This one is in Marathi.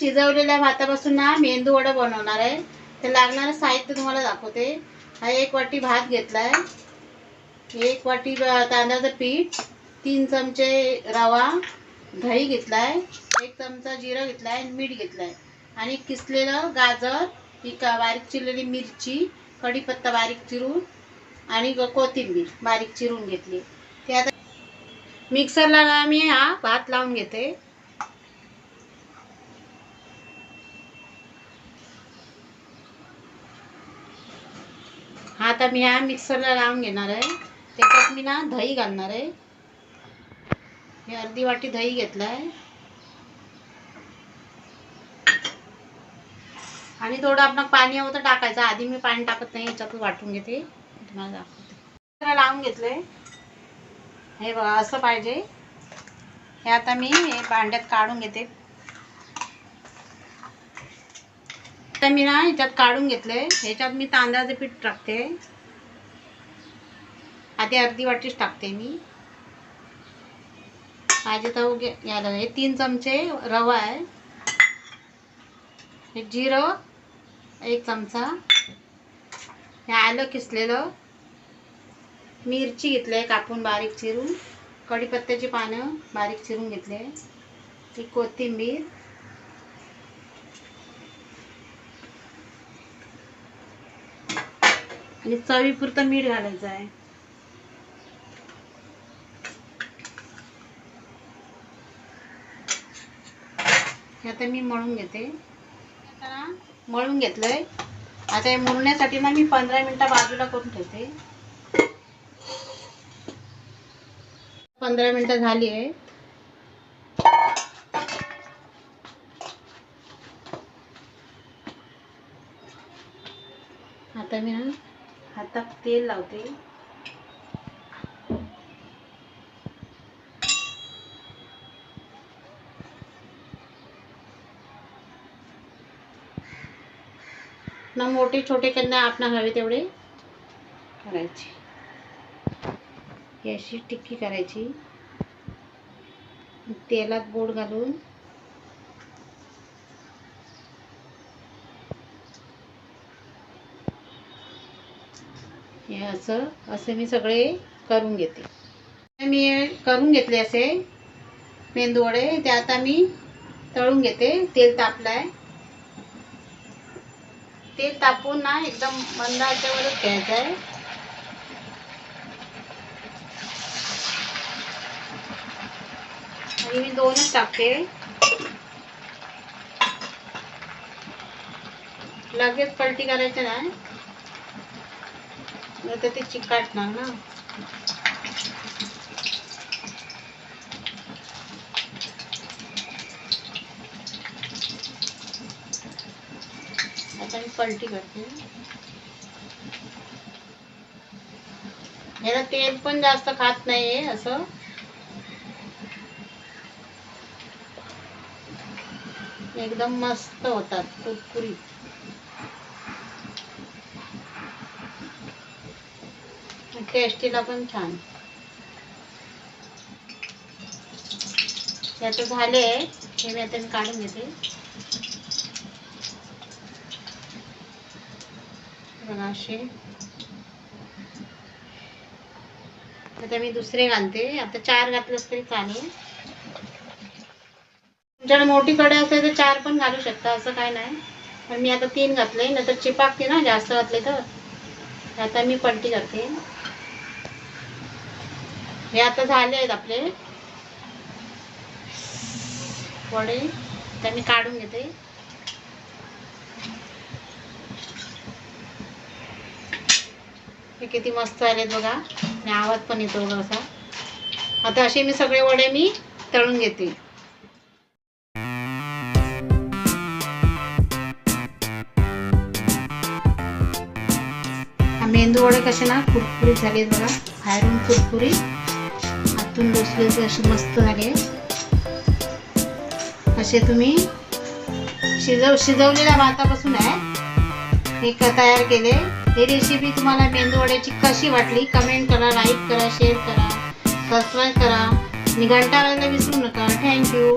शिजवलेल्या भातापासून ना मेंदू वडा बनवणार आहे. ते लागणारं साहित्य तुम्हाला दाखवते. हा एक वाटी भात घेतलाय. एक वाटी तांदळाचं पीठ तीन चमचे रवा दही घेतलाय एक चमचा जिरं घेतलाय आहे मीठ घेतलाय. आणि किसलेलं गाजर ही का बारीक चिरलेली मिरची कढीपत्ता बारीक चिरून आणि ग- कोथिंबीर बारीक चिरून घेतली. ते आता मिक्सरला मी हा भात लावून घेते. हा आता मी हा मिक्सरला लावून घेणार आहे. त्याच्यात मी ना दही घालणार आहे. मी अर्धी वाटी दही घेतलाय. आणि थोडं आपण पाणी हवं तर टाकायचं. आधी मी पाणी टाकत नाही याच्यातच वाटून घेते. तुम्हाला दाखवते. मिक्सरला लावून घेतलंय. हे बघा असं पाहिजे. हे आता मी हे भांड्यात काढून घेते. आता मी ना ह्याच्यात काढून घेतले. ह्याच्यात मी तांदळाचं पीठ टाकते. आधी अर्धी वाटीच टाकते मी. पाहिजे तर घे- घ्यायला हे तीन चमचे रवा आहे. हे जिरं एक चमचा. हे आलं किसलेलं. मिरची घेतले कापून बारीक चिरून. कढीपत्त्याची पानं बारीक चिरून घेतले. ती कोथिंबीर. आणि चवीपुरतं मीठ घालायचं आहे. हे आता मी मळून घेते. मळून घेतलंय. आता हे मुरण्यासाठी ना मी पंधरा मिनिटं बाजूला करून ठेवते. पंधरा मिनिटं झाली आहे. आता मी ना हातात तेल लावते. ना मोठे छोटे कन्या आपण हवे तेवढे. करायचे. अशी टिक्की करायची. तेलात बोट घालून हे असं असे मी सगळे करून घेते. मी करून घेतले असे मेंदूवडे ते आता मी तळून घेते. तेल तापलाय. तेल तापून ना एकदम मंद घ्यायचं आहे. आणि मी दोनच टाकते. लगेच पलटी करायचं नाही. नाही तर ते चिकाटणार ना. आता मी पलटी करते. याला तेल पण जास्त खात नाहीये असं. एकदम मस्त होतात कुरकुरीत. टेस्टीला पण छान. याचं झाले. हे मी आता मी काढून घेते. बघा असे. आता मी दुसरे घालते. आता चार घातलंस तरी चालेल. तुमच्याकडे मोठी कडे असेल तर चार पण घालू शकता. असं काय नाही. पण मी आता तीन घातले. नंतर चिपाकते ना जास्त घातले तर. आता मी पलटी करते हे आता झाले आहेत आपले. वडे. तर मी काढून घेते. हे किती मस्त आलेत बघा. आणि आवाज पण येतो बघा असा. आता असे मी सगळे वडे मी तळून घेते. मेंदू वडे कसे ना कुरकुरीत झालेत बघा. बाहेरून कुरकुरीत. आतून बसले असे मस्त लागेल असे तुम्ही शिजव शिजवलेल्या भातापासून आहे. हे तयार केले. ही रेसिपी तुम्हाला मेंदू वड्याची कशी वाटली? कमेंट करा लाईक करा शेअर करा सबस्क्राईब करा. आणि घंटा वाजायला विसरू नका. थँक्यू